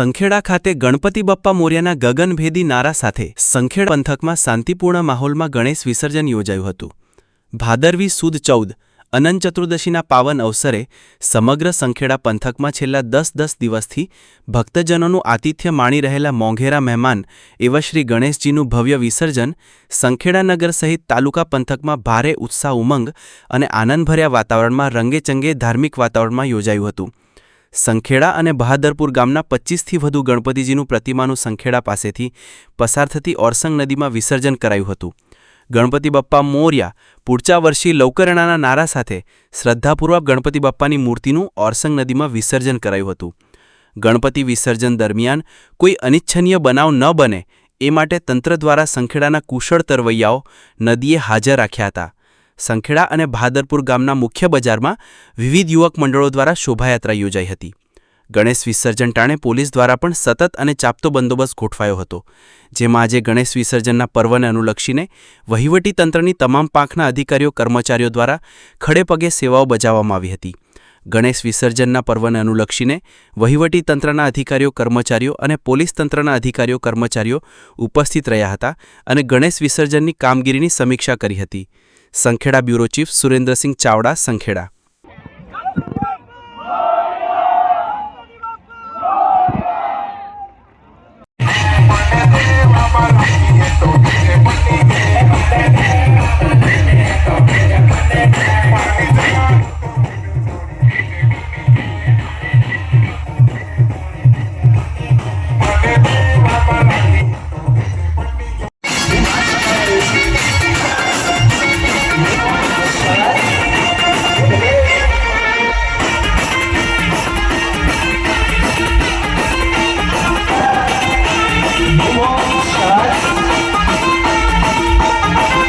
સંખેડા ખાતે ગણપતિ બપ્પા મોર્યાના ગગનભેદી નારા સાથે સંખેડા પંથકમાં શાંતિપૂર્ણ માહોલમાં ગણેશ વિસર્જન યોજાયું હતું. ભાદરવી સુદ ચૌદ, અનંત ચતુર્દશીના પાવન અવસરે સમગ્ર સંખેડા પંથકમાં છેલ્લા દસ દસ દિવસથી ભક્તજનોનું આતિથ્ય માણી રહેલા મોંઘેરા મહેમાન એવા શ્રી ગણેશજીનું ભવ્ય વિસર્જન સંખેડાનગર સહિત તાલુકા પંથકમાં ભારે ઉત્સાહ, ઉમંગ અને આનંદભર્યા વાતાવરણમાં રંગેચંગે ધાર્મિક વાતાવરણમાં યોજાયું હતું. સંખેડા અને બહાદરપુર ગામના પચીસથી વધુ ગણપતિજીનું પ્રતિમાનું સંખેડા પાસેથી પસાર થતી ઓરસંગ નદીમાં વિસર્જન કરાયું હતું. ગણપતિ બપ્પા મોર્યા પૂરચા વર્ષી લવકરણાના નારા સાથે શ્રદ્ધાપૂર્વક ગણપતિ બપ્પાની મૂર્તિનું ઓરસંગ નદીમાં વિસર્જન કરાયું હતું. ગણપતિ વિસર્જન દરમિયાન કોઈ અનિચ્છનીય બનાવ ન બને એ માટે તંત્ર દ્વારા સંખેડાના કુશળ તરવૈયાઓ નદીએ હાજર રાખ્યા હતા. સંખેડા અને ભાદરપુર ગામના મુખ્ય બજારમાં વિવિધ યુવક મંડળો દ્વારા શોભાયાત્રા યોજાઈ હતી. ગણેશ વિસર્જન ટાણે પોલીસ દ્વારા પણ સતત અને ચાપતો બંદોબસ્ત ગોઠવાયો હતો, જેમાં આજે ગણેશ વિસર્જનના પર્વને અનુલક્ષીને વહીવટી તંત્રની તમામ પાંખના અધિકારીઓ, કર્મચારીઓ દ્વારા ખડેપગે સેવાઓ બજાવવામાં આવી હતી. ગણેશ વિસર્જનના પર્વને અનુલક્ષીને વહીવટી તંત્રના અધિકારીઓ, કર્મચારીઓ અને પોલીસ તંત્રના અધિકારીઓ, કર્મચારીઓ ઉપસ્થિત રહ્યા હતા અને ગણેશ વિસર્જનની કામગીરીની સમીક્ષા કરી હતી. Sankheda bureau chief Surendrasinh Chavda Sankheda